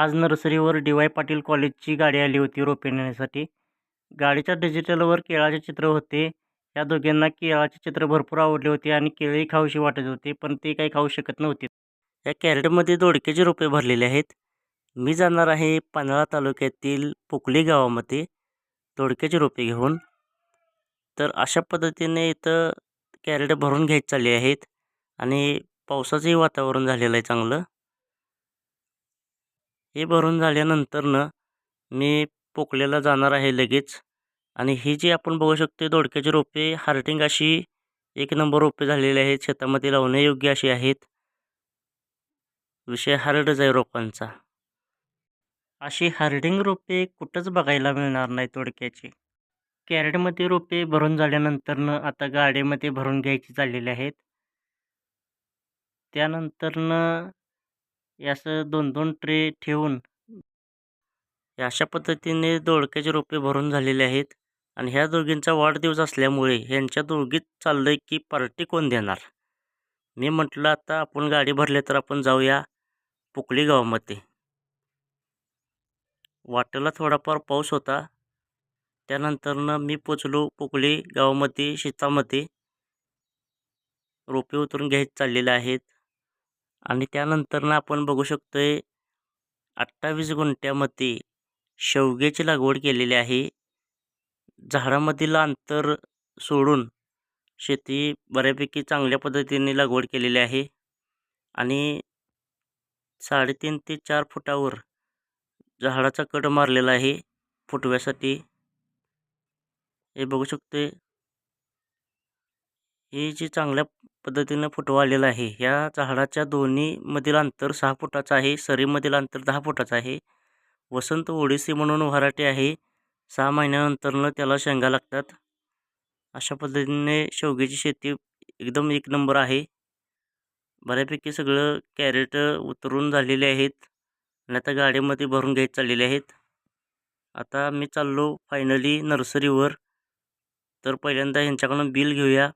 आज नर्सरीवर D Y Patil कॉलेजची गाडी आली होती रोपे नेण्यासाठी. गाडीच्या डिजिटलवर केळाचे चित्र होते. या दोघांना केळाचे चित्र भरपूर आवडले होते आणि केळी खाऊशी वाटत होते पण ते काही खाऊ शकत नव्हते. या कॅरेटमध्ये दोडक्याचे रोपे भरलेले आहेत. मी जाणार आहे पन्हाळा तालुक्यातील पोकली गावामध्ये दोडक्याचे रोपे घेऊन. तर अशा पद्धतीने इथं कॅरेट भरून घ्यायचे चालले आहेत आणि पावसाचंही वातावरण झालेलं आहे चांगलं. हे भरून झाल्यानंतरनं मी पोकलेला जाणार आहे लगेच. आणि ही जी आपण बघू शकतो दोडक्याची रोपे हार्टिंग अशी एक नंबर रोपे झालेली आहेत. शेतामध्ये लावण्यायोग्य अशी आहेत. विषय हार्डच आहे रोपांचा. अशी हार्डिंग रोपे कुठंच बघायला मिळणार नाही तोडक्याची कॅरेटमध्ये रोपे भरून झाल्यानंतरनं आता गाडीमध्ये भरून घ्यायची चाललेली आहेत. त्यानंतरनं हे असं दोन दोन ट्रे ठेवून अशा पद्धतीने दोडक्याचे रोपे भरून झालेले आहेत आणि ह्या दोघींचा वाढदिवस असल्यामुळे ह्यांच्या दोघीत चाललं आहे की पार्टी कोण देणार? मी म्हटलं आता आपण गाडी भरली तर आपण जाऊया पोकळी गावामध्ये. वाटेला थोडाफार पाऊस होता. त्यानंतरनं मी पोचलो पोकळी गावामध्ये शेतामध्ये. रोपे उतरून घ्यायच चाललेले आहेत. आणि त्यानंतरनं आपण बघू शकतो आहे अठ्ठावीस गुंठ्यामध्ये शेवग्याची लागवड केलेली आहे. झाडामधील अंतर सोडून शेती बऱ्यापैकी चांगल्या पद्धतीने लागवड केलेली आहे आणि साडेतीन ते चार फुटावर झाडाचा कट मारलेला आहे फुटव्यासाठी. हे बघू शकते हे जे चांगल्या पद्धतीनं फुटवा आलेला आहे. ह्या झाडाच्या दोन्ही मधील अंतर सहा फुटाचं आहे. सरीमधील अंतर दहा फुटाचं आहे. वसंत ओडिसी म्हणून व्हरायटी आहे. सहा महिन्यानंतरनं त्याला शेंगा लागतात. अशा पद्धतीने शेवग्याची शेती एकदम एक नंबर आहे. बऱ्यापैकी सगळं कॅरेट उतरून झालेले आहेत आणि आता गाडीमध्ये भरून घेत चाललेले आहेत. आता मी चाललो फायनली नर्सरीवर. तर पहिल्यांदा ह्यांच्याकडून बिल घेऊया.